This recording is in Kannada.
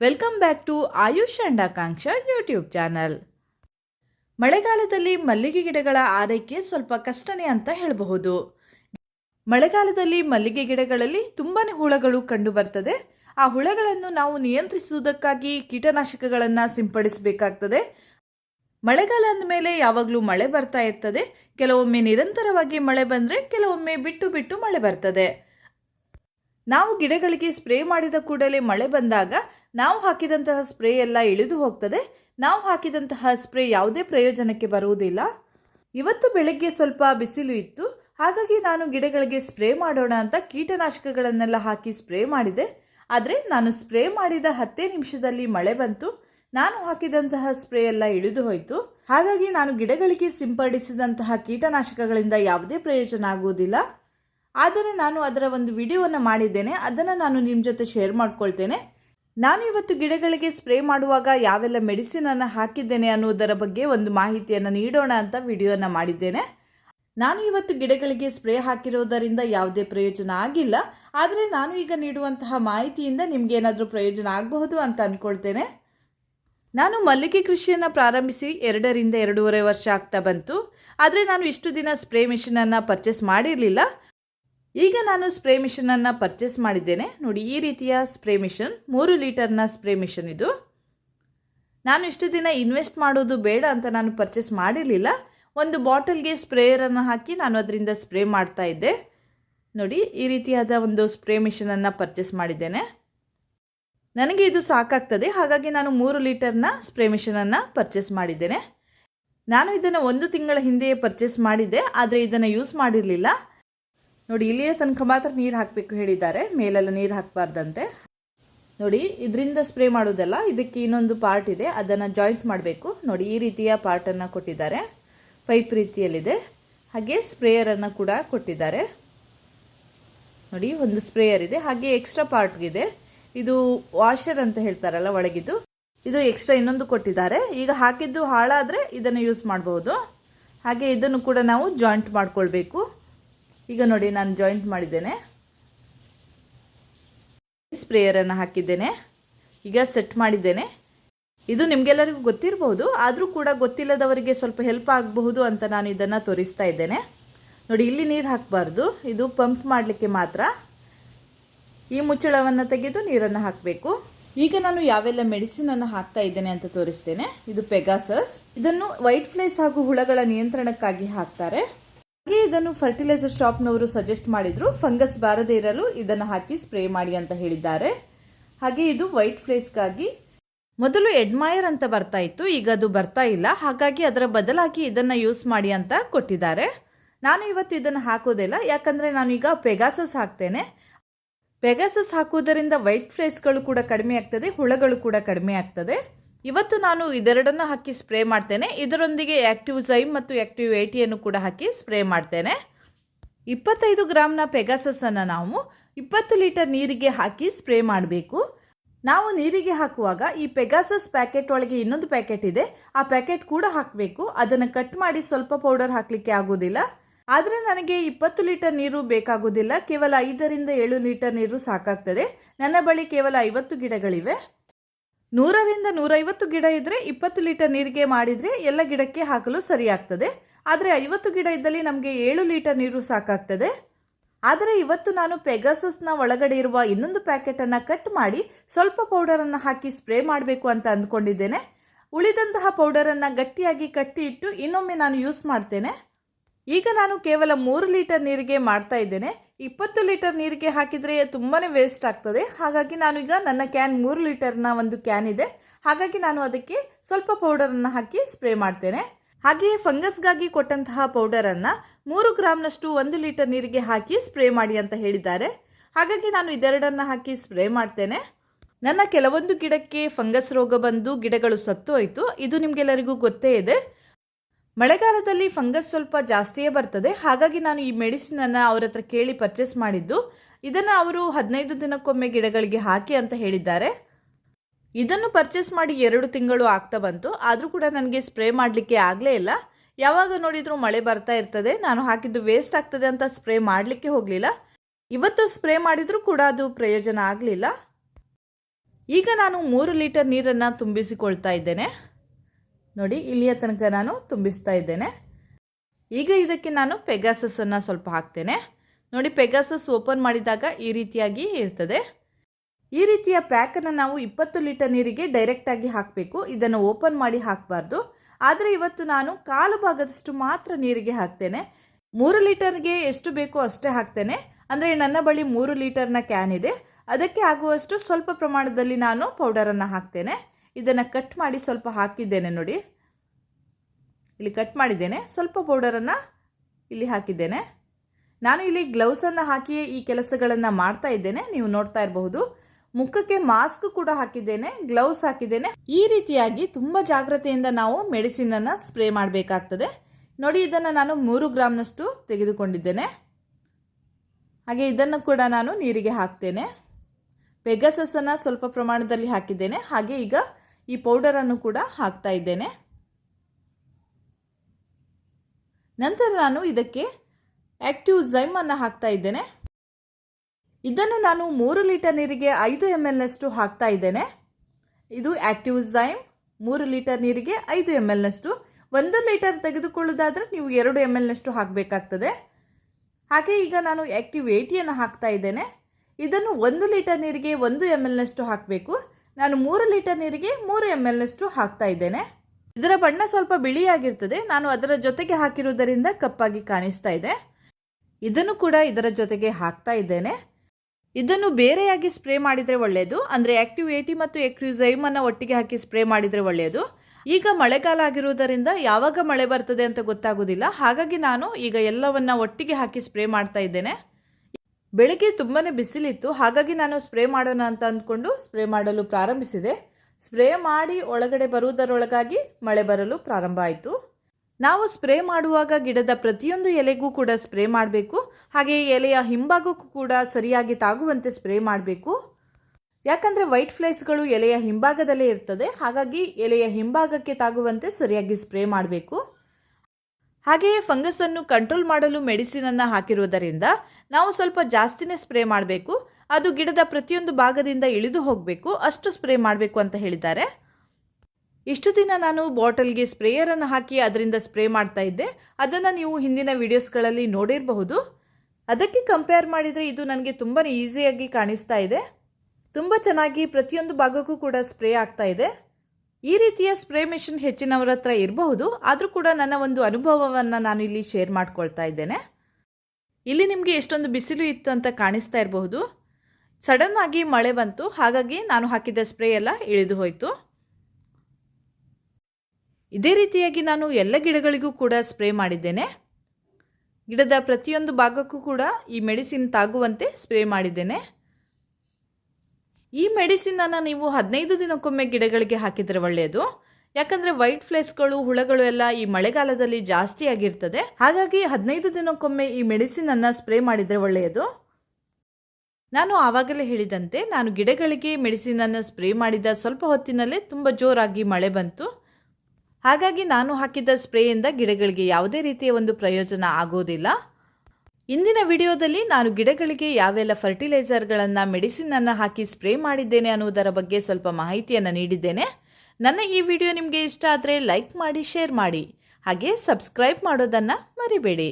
Welcome back to Ayush and Akanksha YouTube channel ಮಳೆಗಾಲದಲ್ಲಿ ಮಲ್ಲಿಗೆ ಗಿಡಗಳ ಆರೈಕೆ ಸ್ವಲ್ಪ ಕಷ್ಟನೇ ಅಂತ ಹೇಳಬಹುದು. ಮಳೆಗಾಲದಲ್ಲಿ ಮಲ್ಲಿಗೆ ಗಿಡಗಳಲ್ಲಿ ತುಂಬಾ ಹುಳಗಳು ಕಂಡು ಬರ್ತದೆ. ಆ ಹುಳಗಳನ್ನು ನಾವು ನಿಯಂತ್ರಿಸುವುದಕ್ಕಾಗಿ ಕೀಟನಾಶಕಗಳನ್ನು ಸಿಂಪಡಿಸಬೇಕಾಗ್ತದೆ. ಮಳೆಗಾಲ ಅಂದಮೇಲೆ ಯಾವಾಗಲೂ ಮಳೆ ಬರ್ತಾ ಇರ್ತದೆ. ಕೆಲವೊಮ್ಮೆ ನಿರಂತರವಾಗಿ ಮಳೆ ಬಂದರೆ ಕೆಲವೊಮ್ಮೆ ಬಿಟ್ಟು ಬಿಟ್ಟು ಮಳೆ ಬರ್ತದೆ. ನಾವು ಗಿಡಗಳಿಗೆ ಸ್ಪ್ರೇ ಮಾಡಿದ ಕೂಡಲೇ ಮಳೆ ಬಂದಾಗ ನಾವು ಹಾಕಿದಂತಹ ಸ್ಪ್ರೇ ಎಲ್ಲ ಇಳಿದು ಹೋಗ್ತದೆ. ನಾವು ಹಾಕಿದಂತಹ ಸ್ಪ್ರೇ ಯಾವುದೇ ಪ್ರಯೋಜನಕ್ಕೆ ಬರುವುದಿಲ್ಲ. ಇವತ್ತು ಬೆಳಗ್ಗೆ ಸ್ವಲ್ಪ ಬಿಸಿಲು ಇತ್ತು. ಹಾಗಾಗಿ ನಾನು ಗಿಡಗಳಿಗೆ ಸ್ಪ್ರೇ ಮಾಡೋಣ ಅಂತ ಕೀಟನಾಶಕಗಳನ್ನೆಲ್ಲ ಹಾಕಿ ಸ್ಪ್ರೇ ಮಾಡಿದೆ. ಆದರೆ ನಾನು ಸ್ಪ್ರೇ ಮಾಡಿದ ಹತ್ತೇ ನಿಮಿಷದಲ್ಲಿ ಮಳೆ ಬಂತು. ನಾನು ಹಾಕಿದಂತಹ ಸ್ಪ್ರೇ ಎಲ್ಲ ಇಳಿದು ಹೋಯಿತು. ಹಾಗಾಗಿ ನಾನು ಗಿಡಗಳಿಗೆ ಸಿಂಪಡಿಸಿದಂತಹ ಕೀಟನಾಶಕಗಳಿಂದ ಯಾವುದೇ ಪ್ರಯೋಜನ ಆಗುವುದಿಲ್ಲ. ಆದರೆ ನಾನು ಅದರ ಒಂದು ವಿಡಿಯೋವನ್ನು ಮಾಡಿದ್ದೇನೆ. ಅದನ್ನು ನಾನು ನಿಮ್ಮ ಜೊತೆ ಶೇರ್ ಮಾಡ್ಕೊಳ್ತೇನೆ. ನಾನು ಇವತ್ತು ಗಿಡಗಳಿಗೆ ಸ್ಪ್ರೇ ಮಾಡುವಾಗ ಯಾವೆಲ್ಲ ಮೆಡಿಸಿನ್ ಅನ್ನು ಹಾಕಿದ್ದೇನೆ ಅನ್ನೋದರ ಬಗ್ಗೆ ಒಂದು ಮಾಹಿತಿಯನ್ನು ನೀಡೋಣ ಅಂತ ವಿಡಿಯೋನ ಮಾಡಿದ್ದೇನೆ. ನಾನು ಇವತ್ತು ಗಿಡಗಳಿಗೆ ಸ್ಪ್ರೇ ಹಾಕಿರೋದರಿಂದ ಯಾವುದೇ ಪ್ರಯೋಜನ ಆಗಿಲ್ಲ. ಆದರೆ ನಾನು ಈಗ ನೀಡುವಂತಹ ಮಾಹಿತಿಯಿಂದ ನಿಮ್ಗೆ ಏನಾದರೂ ಪ್ರಯೋಜನ ಆಗಬಹುದು ಅಂತ ಅಂದ್ಕೊಳ್ತೇನೆ ನಾನು ಮಲ್ಲಿಗೆ ಕೃಷಿಯನ್ನು ಪ್ರಾರಂಭಿಸಿ ಎರಡರಿಂದ ಎರಡೂವರೆ ವರ್ಷ ಆಗ್ತಾ ಬಂತು. ಆದರೆ ನಾನು ಇಷ್ಟು ದಿನ ಸ್ಪ್ರೇ ಮಿಷಿನನ್ನು ಪರ್ಚೇಸ್ ಮಾಡಿರಲಿಲ್ಲ. ಈಗ ನಾನು ಸ್ಪ್ರೇ ಮಿಷನನ್ನು ಪರ್ಚೇಸ್ ಮಾಡಿದ್ದೇನೆ. ನೋಡಿ, ಈ ರೀತಿಯ ಸ್ಪ್ರೇ ಮಿಷನ್, ಮೂರು ಲೀಟರ್ನ ಸ್ಪ್ರೇ ಮಿಷನ್ ಇದು. ನಾನು ಇಷ್ಟು ದಿನ ಇನ್ವೆಸ್ಟ್ ಮಾಡೋದು ಬೇಡ ಅಂತ ನಾನು ಪರ್ಚೇಸ್ ಮಾಡಿರಲಿಲ್ಲ. ಒಂದು ಬಾಟಲ್ಗೆ ಸ್ಪ್ರೇಯರನ್ನು ಹಾಕಿ ನಾನು ಅದರಿಂದ ಸ್ಪ್ರೇ ಮಾಡ್ತಾ ಇದ್ದೆ. ನೋಡಿ, ಈ ರೀತಿಯಾದ ಒಂದು ಸ್ಪ್ರೇ ಮಿಷನನ್ನು ಪರ್ಚೇಸ್ ಮಾಡಿದ್ದೇನೆ. ನನಗೆ ಇದು ಸಾಕಾಗ್ತದೆ. ಹಾಗಾಗಿ ನಾನು ಮೂರು ಲೀಟರ್ನ ಸ್ಪ್ರೇ ಮಿಷನನ್ನು ಪರ್ಚೇಸ್ ಮಾಡಿದ್ದೇನೆ. ನಾನು ಇದನ್ನು ಒಂದು ತಿಂಗಳ ಹಿಂದೆಯೇ ಪರ್ಚೇಸ್ ಮಾಡಿದ್ದೆ. ಆದರೆ ಇದನ್ನು ಯೂಸ್ ಮಾಡಿರಲಿಲ್ಲ. ನೋಡಿ, ಇಲ್ಲಿಯ ತನಕ ಮಾತ್ರ ನೀರು ಹಾಕಬೇಕು ಹೇಳಿದ್ದಾರೆ. ಮೇಲೆಲ್ಲ ನೀರು ಹಾಕಬಾರ್ದಂತೆ. ನೋಡಿ, ಇದರಿಂದ ಸ್ಪ್ರೇ ಮಾಡೋದಲ್ಲ, ಇದಕ್ಕೆ ಇನ್ನೊಂದು ಪಾರ್ಟ್ ಇದೆ. ಅದನ್ನು ಜಾಯಿಂಟ್ ಮಾಡಬೇಕು. ನೋಡಿ, ಈ ರೀತಿಯ ಪಾರ್ಟನ್ನು ಕೊಟ್ಟಿದ್ದಾರೆ. ಪೈಪ್ ರೀತಿಯಲ್ಲಿದೆ. ಹಾಗೆ ಸ್ಪ್ರೇಯರನ್ನು ಕೂಡ ಕೊಟ್ಟಿದ್ದಾರೆ. ನೋಡಿ, ಒಂದು ಸ್ಪ್ರೇಯರ್ ಇದೆ. ಹಾಗೆ ಎಕ್ಸ್ಟ್ರಾ ಪಾರ್ಟ್ ಇದೆ. ಇದು ವಾಷರ್ ಅಂತ ಹೇಳ್ತಾರಲ್ಲ ಒಳಗಿದ್ದು. ಇದು ಎಕ್ಸ್ಟ್ರಾ ಇನ್ನೊಂದು ಕೊಟ್ಟಿದ್ದಾರೆ. ಈಗ ಹಾಕಿದ್ದು ಹಾಳಾದರೆ ಇದನ್ನು ಯೂಸ್ ಮಾಡಬಹುದು ಹಾಗೆ ಇದನ್ನು ಕೂಡ ನಾವು ಜಾಯಿಂಟ್ ಮಾಡ್ಕೊಳ್ಬೇಕು. ಈಗ ನೋಡಿ ನಾನು ಜಾಯಿಂಟ್ ಮಾಡಿದ್ದೇನೆ. ಸ್ಪ್ರೇಯರನ್ನು ಹಾಕಿದ್ದೇನೆ. ಈಗ ಸೆಟ್ ಮಾಡಿದ್ದೇನೆ. ಇದು ನಿಮಗೆಲ್ಲರಿಗೂ ಗೊತ್ತಿರಬಹುದು, ಆದರೂ ಕೂಡ ಗೊತ್ತಿಲ್ಲದವರಿಗೆ ಸ್ವಲ್ಪ ಹೆಲ್ಪ್ ಆಗಬಹುದು ಅಂತ ನಾನು ಇದನ್ನು ತೋರಿಸ್ತಾ ಇದ್ದೇನೆ. ನೋಡಿ, ಇಲ್ಲಿ ನೀರು ಹಾಕಬಾರ್ದು. ಇದು ಪಂಪ್ ಮಾಡಲಿಕ್ಕೆ ಮಾತ್ರ. ಈ ಮುಚ್ಚಳವನ್ನು ತೆಗೆದು ನೀರನ್ನು ಹಾಕಬೇಕು. ಈಗ ನಾನು ಯಾವೆಲ್ಲ ಮೆಡಿಸಿನನ್ನು ಹಾಕ್ತಾ ಇದ್ದೇನೆ ಅಂತ ತೋರಿಸ್ತೇನೆ. ಇದು ಪೆಗಾಸಸ್ ಇದನ್ನು ವೈಟ್ ಫ್ಲೈಸ್ ಹಾಗೂ ಹುಳಗಳ ನಿಯಂತ್ರಣಕ್ಕಾಗಿ ಹಾಕ್ತಾರೆ. ಹಾಗೆ ಇದನ್ನು ಫರ್ಟಿಲೈಸರ್ ಶಾಪ್ನವರು ಸಜೆಸ್ಟ್ ಮಾಡಿದ್ರು ಫಂಗಸ್ ಬಾರದೇ ಇರಲು ಇದನ್ನು ಹಾಕಿ ಸ್ಪ್ರೇ ಮಾಡಿ ಅಂತ ಹೇಳಿದ್ದಾರೆ. ಹಾಗೆ ಇದು ವೈಟ್ ಫ್ಲೇಸ್ಗಾಗಿ ಮೊದಲು ಎಡ್ಮೈರ್ ಅಂತ ಬರ್ತಾ ಇತ್ತು, ಈಗ ಅದು ಬರ್ತಾ ಇಲ್ಲ. ಹಾಗಾಗಿ ಅದರ ಬದಲಾಗಿ ಇದನ್ನು ಯೂಸ್ ಮಾಡಿ ಅಂತ ಕೊಟ್ಟಿದ್ದಾರೆ. ನಾನು ಇವತ್ತು ಇದನ್ನು ಹಾಕೋದಿಲ್ಲ, ಯಾಕಂದರೆ ಈಗ ಪೆಗಾಸಸ್ ಹಾಕ್ತೇನೆ. ಪೆಗಾಸಸ್ ಹಾಕುವುದರಿಂದ ವೈಟ್ ಫ್ಲೇಸ್ಗಳು ಕೂಡ ಕಡಿಮೆ ಆಗ್ತದೆ, ಹುಳಗಳು ಕೂಡ ಕಡಿಮೆ ಆಗ್ತದೆ. ಇವತ್ತು ನಾನು ಇದೆರಡನ್ನು ಹಾಕಿ ಸ್ಪ್ರೇ ಮಾಡ್ತೇನೆ. ಇದರೊಂದಿಗೆ ಆ್ಯಕ್ಟಿವ್ ಝೈಮ್ ಮತ್ತು ಆ್ಯಕ್ಟಿವ್ ಏಟಿಯನ್ನು ಕೂಡ ಹಾಕಿ ಸ್ಪ್ರೇ ಮಾಡ್ತೇನೆ. ಇಪ್ಪತ್ತೈದು ಗ್ರಾಮ್ನ ಪೆಗಾಸಸನ್ನು ನಾವು ಇಪ್ಪತ್ತು ಲೀಟರ್ ನೀರಿಗೆ ಹಾಕಿ ಸ್ಪ್ರೇ ಮಾಡಬೇಕು. ನಾವು ನೀರಿಗೆ ಹಾಕುವಾಗ ಈ ಪೆಗಾಸಸ್ ಪ್ಯಾಕೆಟ್ ಒಳಗೆ ಇನ್ನೊಂದು ಪ್ಯಾಕೆಟ್ ಇದೆ. ಆ ಪ್ಯಾಕೆಟ್ ಕೂಡ ಹಾಕಬೇಕು. ಅದನ್ನು ಕಟ್ ಮಾಡಿ ಸ್ವಲ್ಪ ಪೌಡರ್ ಹಾಕಲಿಕ್ಕೆ ಆಗೋದಿಲ್ಲ. ಆದರೆ ನನಗೆ ಇಪ್ಪತ್ತು ಲೀಟರ್ ನೀರು ಬೇಕಾಗೋದಿಲ್ಲ. ಕೇವಲ ಐದರಿಂದ ಏಳು ಲೀಟರ್ ನೀರು ಸಾಕಾಗ್ತದೆ. ನನ್ನ ಬಳಿ ಕೇವಲ ಐವತ್ತು ಗಿಡಗಳಿವೆ. ನೂರರಿಂದ ನೂರೈವತ್ತು ಗಿಡ ಇದ್ದರೆ ಇಪ್ಪತ್ತು ಲೀಟರ್ ನೀರಿಗೆ ಮಾಡಿದರೆ ಎಲ್ಲ ಗಿಡಕ್ಕೆ ಹಾಕಲು ಸರಿಯಾಗ್ತದೆ. ಆದರೆ ಐವತ್ತು ಗಿಡ ಇದ್ದಲ್ಲಿ ನಮಗೆ ಏಳು ಲೀಟರ್ ನೀರು ಸಾಕಾಗ್ತದೆ. ಆದರೆ ಇವತ್ತು ನಾನು ಪೆಗಾಸಸ್ನ ಒಳಗಡೆ ಇರುವ ಇನ್ನೊಂದು ಪ್ಯಾಕೆಟನ್ನು ಕಟ್ ಮಾಡಿ ಸ್ವಲ್ಪ ಪೌಡರನ್ನು ಹಾಕಿ ಸ್ಪ್ರೇ ಮಾಡಬೇಕು ಅಂತ ಅಂದ್ಕೊಂಡಿದ್ದೇನೆ. ಉಳಿದಂತಹ ಪೌಡರನ್ನು ಗಟ್ಟಿಯಾಗಿ ಕಟ್ಟಿ ಇಟ್ಟು ಇನ್ನೊಮ್ಮೆ ನಾನು ಯೂಸ್ ಮಾಡ್ತೇನೆ. ಈಗ ನಾನು ಕೇವಲ ಮೂರು ಲೀಟರ್ ನೀರಿಗೆ ಮಾಡ್ತಾ ಇದ್ದೇನೆ. ಇಪ್ಪತ್ತು ಲೀಟರ್ ನೀರಿಗೆ ಹಾಕಿದರೆ ತುಂಬಾ ವೇಸ್ಟ್ ಆಗ್ತದೆ. ಹಾಗಾಗಿ ನಾನು ಈಗ ನನ್ನ ಕ್ಯಾನ್ ಮೂರು ಲೀಟರ್ನ ಒಂದು ಕ್ಯಾನ್ ಇದೆ. ಹಾಗಾಗಿ ನಾನು ಅದಕ್ಕೆ ಸ್ವಲ್ಪ ಪೌಡರನ್ನು ಹಾಕಿ ಸ್ಪ್ರೇ ಮಾಡ್ತೇನೆ. ಹಾಗೆಯೇ ಫಂಗಸ್ಗಾಗಿ ಕೊಟ್ಟಂತಹ ಪೌಡರನ್ನು ಮೂರು ಗ್ರಾಮ್ನಷ್ಟು ಒಂದು ಲೀಟರ್ ನೀರಿಗೆ ಹಾಕಿ ಸ್ಪ್ರೇ ಮಾಡಿ ಅಂತ ಹೇಳಿದ್ದಾರೆ. ಹಾಗಾಗಿ ನಾನು ಇದೆರಡನ್ನು ಹಾಕಿ ಸ್ಪ್ರೇ ಮಾಡ್ತೇನೆ. ನನ್ನ ಕೆಲವೊಂದು ಗಿಡಕ್ಕೆ ಫಂಗಸ್ ರೋಗ ಬಂದು ಗಿಡಗಳು ಸತ್ತು ಹೋಯಿತು ಇದು ನಿಮಗೆಲ್ಲರಿಗೂ ಗೊತ್ತೇ ಇದೆ. ಮಳೆಗಾಲದಲ್ಲಿ ಫಂಗಸ್ ಸ್ವಲ್ಪ ಜಾಸ್ತಿಯೇ ಬರ್ತದೆ. ಹಾಗಾಗಿ ನಾನು ಈ ಮೆಡಿಸಿನನ್ನು ಅವ್ರ ಹತ್ರ ಕೇಳಿ ಪರ್ಚೇಸ್ ಮಾಡಿದ್ದು. ಇದನ್ನು ಅವರು ಹದಿನೈದು ದಿನಕ್ಕೊಮ್ಮೆ ಗಿಡಗಳಿಗೆ ಹಾಕಿ ಅಂತ ಹೇಳಿದ್ದಾರೆ. ಇದನ್ನು ಪರ್ಚೇಸ್ ಮಾಡಿ ಎರಡು ತಿಂಗಳು ಆಗ್ತಾ ಬಂತು. ಆದರೂ ಕೂಡ ನನಗೆ ಸ್ಪ್ರೇ ಮಾಡಲಿಕ್ಕೆ ಆಗಲೇ ಇಲ್ಲ. ಯಾವಾಗ ನೋಡಿದರೂ ಮಳೆ ಬರ್ತಾ ಇರ್ತದೆ. ನಾನು ಹಾಕಿದ್ದು ವೇಸ್ಟ್ ಆಗ್ತದೆ ಅಂತ ಸ್ಪ್ರೇ ಮಾಡಲಿಕ್ಕೆ ಹೋಗಲಿಲ್ಲ. ಇವತ್ತು ಸ್ಪ್ರೇ ಮಾಡಿದರೂ ಕೂಡ ಅದು ಪ್ರಯೋಜನ ಆಗಲಿಲ್ಲ. ಈಗ ನಾನು ಮೂರು ಲೀಟರ್ ನೀರನ್ನು ತುಂಬಿಸಿಕೊಳ್ತಾ ಇದ್ದೇನೆ. ನೋಡಿ, ಇಲ್ಲಿಯ ತನಕ ನಾನು ತುಂಬಿಸ್ತಾ ಇದ್ದೇನೆ. ಈಗ ಇದಕ್ಕೆ ನಾನು ಪೆಗಾಸಸನ್ನು ಸ್ವಲ್ಪ ಹಾಕ್ತೇನೆ. ನೋಡಿ ಪೆಗಾಸಸ್ ಓಪನ್ ಮಾಡಿದಾಗ ಈ ರೀತಿಯಾಗಿ ಇರ್ತದೆ. ಈ ರೀತಿಯ ಪ್ಯಾಕನ್ನು ನಾವು ಇಪ್ಪತ್ತು ಲೀಟರ್ ನೀರಿಗೆ ಡೈರೆಕ್ಟಾಗಿ ಹಾಕಬೇಕು. ಇದನ್ನು ಓಪನ್ ಮಾಡಿ ಹಾಕಬಾರ್ದು. ಆದರೆ ಇವತ್ತು ನಾನು ಕಾಲು ಭಾಗದಷ್ಟು ಮಾತ್ರ ನೀರಿಗೆ ಹಾಕ್ತೇನೆ. ಮೂರು ಲೀಟರ್ಗೆ ಎಷ್ಟು ಬೇಕೋ ಅಷ್ಟೇ ಹಾಕ್ತೇನೆ. ಅಂದರೆ ನನ್ನ ಬಳಿ ಮೂರು ಲೀಟರ್ನ ಕ್ಯಾನ್ ಇದೆ. ಅದಕ್ಕೆ ಆಗುವಷ್ಟು ಸ್ವಲ್ಪ ಪ್ರಮಾಣದಲ್ಲಿ ನಾನು ಪೌಡರನ್ನು ಹಾಕ್ತೇನೆ. ಇದನ್ನು ಕಟ್ ಮಾಡಿ ಸ್ವಲ್ಪ ಹಾಕಿದ್ದೇನೆ ನೋಡಿ. ಇಲ್ಲಿ ಕಟ್ ಮಾಡಿದ್ದೇನೆ. ಸ್ವಲ್ಪ ಪೌಡರನ್ನು ಇಲ್ಲಿ ಹಾಕಿದ್ದೇನೆ. ನಾನು ಇಲ್ಲಿ ಗ್ಲೌಸನ್ನು ಹಾಕಿಯೇ ಈ ಕೆಲಸಗಳನ್ನು ಮಾಡ್ತಾ ಇದ್ದೇನೆ. ನೀವು ನೋಡ್ತಾ ಇರಬಹುದು. ಮುಖಕ್ಕೆ ಮಾಸ್ಕ್ ಕೂಡ ಹಾಕಿದ್ದೇನೆ ಗ್ಲೌಸ್ ಹಾಕಿದ್ದೇನೆ. ಈ ರೀತಿಯಾಗಿ ತುಂಬ ಜಾಗ್ರತೆಯಿಂದ ನಾವು ಮೆಡಿಸಿನನ್ನು ಸ್ಪ್ರೇ ಮಾಡಬೇಕಾಗ್ತದೆ. ನೋಡಿ, ಇದನ್ನು ನಾನು ಮೂರು ಗ್ರಾಮ್ನಷ್ಟು ತೆಗೆದುಕೊಂಡಿದ್ದೇನೆ. ಹಾಗೆ ಇದನ್ನು ಕೂಡ ನಾನು ನೀರಿಗೆ ಹಾಕ್ತೇನೆ. ಪೆಗಸಸನ್ನು ಸ್ವಲ್ಪ ಪ್ರಮಾಣದಲ್ಲಿ ಹಾಕಿದ್ದೇನೆ. ಹಾಗೆ ಈಗ ಈ ಪೌಡರನ್ನು ಕೂಡ ಹಾಕ್ತಾ ಇದ್ದೇನೆ. ನಂತರ ನಾನು ಇದಕ್ಕೆ ಆಕ್ಟಿವ್ ಝೈಮ್ ಅನ್ನು ಹಾಕ್ತಾ ಇದ್ದೇನೆ. ಇದನ್ನು ನಾನು ಮೂರು ಲೀಟರ್ ನೀರಿಗೆ ಐದು ಎಂ ನಷ್ಟು ಹಾಕ್ತಾ ಇದ್ದೇನೆ. ಇದು ಆಕ್ಟಿವ್ ಝೈಮ್ ಮೂರು ಲೀಟರ್ ನೀರಿಗೆ ಐದು ಎಂ ನಷ್ಟು. ಒಂದು ಲೀಟರ್ ತೆಗೆದುಕೊಳ್ಳೋದಾದರೆ ನೀವು ಎರಡು ಎಂ ನಷ್ಟು ಹಾಕಬೇಕಾಗ್ತದೆ. ಹಾಗೆ ಈಗ ನಾನು ಆಕ್ಟಿವ್ ಏಟಿಯನ್ನು ಹಾಕ್ತಾ ಇದ್ದೇನೆ. ಇದನ್ನು ಒಂದು ಲೀಟರ್ ನೀರಿಗೆ ಒಂದು ಎಂ ನಷ್ಟು ಹಾಕಬೇಕು. ನಾನು ಮೂರು ಲೀಟರ್ ನೀರಿಗೆ ಮೂರು ಎಂ ಎಲ್ನಷ್ಟು ಹಾಕ್ತಾ ಇದ್ದೇನೆ. ಇದರ ಬಣ್ಣ ಸ್ವಲ್ಪ ಬಿಳಿಯಾಗಿರ್ತದೆ. ನಾನು ಅದರ ಜೊತೆಗೆ ಹಾಕಿರುವುದರಿಂದ ಕಪ್ಪಾಗಿ ಕಾಣಿಸ್ತಾ ಇದೆ. ಇದನ್ನು ಕೂಡ ಇದರ ಜೊತೆಗೆ ಹಾಕ್ತಾ ಇದ್ದೇನೆ. ಇದನ್ನು ಬೇರೆಯಾಗಿ ಸ್ಪ್ರೇ ಮಾಡಿದರೆ ಒಳ್ಳೆಯದು ಅಂದರೆ ಆಕ್ಟಿವ್ ಏಟಿ ಮತ್ತು ಎಕ್ರಿಸೈಮನ್ನು ಒಟ್ಟಿಗೆ ಹಾಕಿ ಸ್ಪ್ರೇ ಮಾಡಿದರೆ ಒಳ್ಳೆಯದು ಈಗ ಮಳೆಗಾಲ ಆಗಿರುವುದರಿಂದ ಯಾವಾಗ ಮಳೆ ಬರ್ತದೆ ಅಂತ ಗೊತ್ತಾಗೋದಿಲ್ಲ. ಹಾಗಾಗಿ ನಾನು ಈಗ ಎಲ್ಲವನ್ನ ಒಟ್ಟಿಗೆ ಹಾಕಿ ಸ್ಪ್ರೇ ಮಾಡ್ತಾ ಇದ್ದೇನೆ. ಬೆಳಗ್ಗೆ ತುಂಬಾ ಬಿಸಿಲಿತ್ತು. ಹಾಗಾಗಿ ನಾನು ಸ್ಪ್ರೇ ಮಾಡೋಣ ಅಂತ ಅಂದ್ಕೊಂಡು ಸ್ಪ್ರೇ ಮಾಡಲು ಪ್ರಾರಂಭಿಸಿದೆ. ಸ್ಪ್ರೇ ಮಾಡಿ ಒಳಗಡೆ ಬರುವುದರೊಳಗಾಗಿ ಮಳೆ ಬರಲು ಪ್ರಾರಂಭ ಆಯಿತು. ನಾವು ಸ್ಪ್ರೇ ಮಾಡುವಾಗ ಗಿಡದ ಪ್ರತಿಯೊಂದು ಎಲೆಗೂ ಕೂಡ ಸ್ಪ್ರೇ ಮಾಡಬೇಕು. ಹಾಗೆ ಎಲೆಯ ಹಿಂಭಾಗಕ್ಕೂ ಕೂಡ ಸರಿಯಾಗಿ ತಾಗುವಂತೆ ಸ್ಪ್ರೇ ಮಾಡಬೇಕು. ಯಾಕಂದರೆ ವೈಟ್ ಫ್ಲೈಸ್ಗಳು ಎಲೆಯ ಹಿಂಭಾಗದಲ್ಲೇ ಇರ್ತದೆ. ಹಾಗಾಗಿ ಎಲೆಯ ಹಿಂಭಾಗಕ್ಕೆ ತಾಗುವಂತೆ ಸರಿಯಾಗಿ ಸ್ಪ್ರೇ ಮಾಡಬೇಕು. ಹಾಗೆಯೇ ಫಂಗಸನ್ನು ಕಂಟ್ರೋಲ್ ಮಾಡಲು ಮೆಡಿಸಿನನ್ನು ಹಾಕಿರುವುದರಿಂದ ನಾವು ಸ್ವಲ್ಪ ಜಾಸ್ತಿನೇ ಸ್ಪ್ರೇ ಮಾಡಬೇಕು. ಅದು ಗಿಡದ ಪ್ರತಿಯೊಂದು ಭಾಗದಿಂದ ಇಳಿದು ಹೋಗಬೇಕು. ಅಷ್ಟು ಸ್ಪ್ರೇ ಮಾಡಬೇಕು ಅಂತ ಹೇಳಿದ್ದಾರೆ. ಇಷ್ಟು ದಿನ ನಾನು ಬಾಟಲ್ಗೆ ಸ್ಪ್ರೇಯರನ್ನು ಹಾಕಿ ಅದರಿಂದ ಸ್ಪ್ರೇ ಮಾಡ್ತಾ ಇದ್ದೆ. ಅದನ್ನು ನೀವು ಹಿಂದಿನ ವಿಡಿಯೋಸ್ಗಳಲ್ಲಿ ನೋಡಿರಬಹುದು. ಅದಕ್ಕೆ ಕಂಪೇರ್ ಮಾಡಿದರೆ ಇದು ನನಗೆ ತುಂಬಾ ಈಸಿಯಾಗಿ ಕಾಣಿಸ್ತಾ ಇದೆ. ತುಂಬ ಚೆನ್ನಾಗಿ ಪ್ರತಿಯೊಂದು ಭಾಗಕ್ಕೂ ಕೂಡ ಸ್ಪ್ರೇ ಆಗ್ತಾ ಇದೆ. ಈ ರೀತಿಯ ಸ್ಪ್ರೇ ಮೆಷಿನ್ ಹೆಚ್ಚಿನವರ ಹತ್ರ ಇರಬಹುದು, ಆದರೂ ಕೂಡ ನನ್ನ ಒಂದು ಅನುಭವವನ್ನು ನಾನು ಇಲ್ಲಿ ಶೇರ್ ಮಾಡ್ಕೊಳ್ತಾ ಇದ್ದೇನೆ. ಇಲ್ಲಿ ನಿಮಗೆ ಎಷ್ಟೊಂದು ಬಿಸಿಲು ಇತ್ತು ಅಂತ ಕಾಣಿಸ್ತಾ ಇರಬಹುದು. ಸಡನ್ ಆಗಿ ಮಳೆ ಬಂತು, ಹಾಗಾಗಿ ನಾನು ಹಾಕಿದ ಸ್ಪ್ರೇ ಎಲ್ಲ ಇಳಿದು ಹೋಯಿತು. ಇದೇ ರೀತಿಯಾಗಿ ನಾನು ಎಲ್ಲ ಗಿಡಗಳಿಗೂ ಕೂಡ ಸ್ಪ್ರೇ ಮಾಡಿದ್ದೇನೆ. ಗಿಡದ ಪ್ರತಿಯೊಂದು ಭಾಗಕ್ಕೂ ಕೂಡ ಈ ಮೆಡಿಸಿನ್ ತಾಗುವಂತೆ ಸ್ಪ್ರೇ ಮಾಡಿದ್ದೇನೆ. ಈ ಮೆಡಿಸಿನನ್ನು ನೀವು ಹದಿನೈದು ದಿನಕ್ಕೊಮ್ಮೆ ಗಿಡಗಳಿಗೆ ಹಾಕಿದರೆ ಒಳ್ಳೆಯದು ಯಾಕಂದರೆ ವೈಟ್ ಫ್ಲೇಸ್ಗಳು, ಹುಳಗಳು ಎಲ್ಲ ಈ ಮಳೆಗಾಲದಲ್ಲಿ ಜಾಸ್ತಿ ಆಗಿರ್ತದೆ. ಹಾಗಾಗಿ ಹದಿನೈದು ದಿನಕ್ಕೊಮ್ಮೆ ಈ ಮೆಡಿಸಿನನ್ನು ಸ್ಪ್ರೇ ಮಾಡಿದರೆ ಒಳ್ಳೆಯದು ನಾನು ಆವಾಗಲೇ ಹೇಳಿದಂತೆ, ನಾನು ಗಿಡಗಳಿಗೆ ಮೆಡಿಸಿನನ್ನು ಸ್ಪ್ರೇ ಮಾಡಿದ ಸ್ವಲ್ಪ ಹೊತ್ತಿನಲ್ಲೇ ತುಂಬ ಜೋರಾಗಿ ಮಳೆ ಬಂತು. ಹಾಗಾಗಿ ನಾನು ಹಾಕಿದ ಸ್ಪ್ರೇಯಿಂದ ಗಿಡಗಳಿಗೆ ಯಾವುದೇ ರೀತಿಯ ಒಂದು ಪ್ರಯೋಜನ ಆಗೋದಿಲ್ಲ. ಇಂದಿನ ವಿಡಿಯೋದಲ್ಲಿ ನಾನು ಗಿಡಗಳಿಗೆ ಯಾವೆಲ್ಲ ಫರ್ಟಿಲೈಸರ್ಗಳನ್ನು ಮೆಡಿಸಿನನ್ನು ಹಾಕಿ ಸ್ಪ್ರೇ ಮಾಡಿದ್ದೇನೆ ಅನ್ನುವುದರ ಬಗ್ಗೆ ಸ್ವಲ್ಪ ಮಾಹಿತಿಯನ್ನು ನೀಡಿದ್ದೇನೆ. ನನ್ನ ಈ ವಿಡಿಯೋ ನಿಮಗೆ ಇಷ್ಟ ಆದರೆ ಲೈಕ್ ಮಾಡಿ, ಶೇರ್ ಮಾಡಿ. ಹಾಗೆ ಸಬ್ಸ್ಕ್ರೈಬ್ ಮಾಡೋದನ್ನು ಮರಿಬೇಡಿ.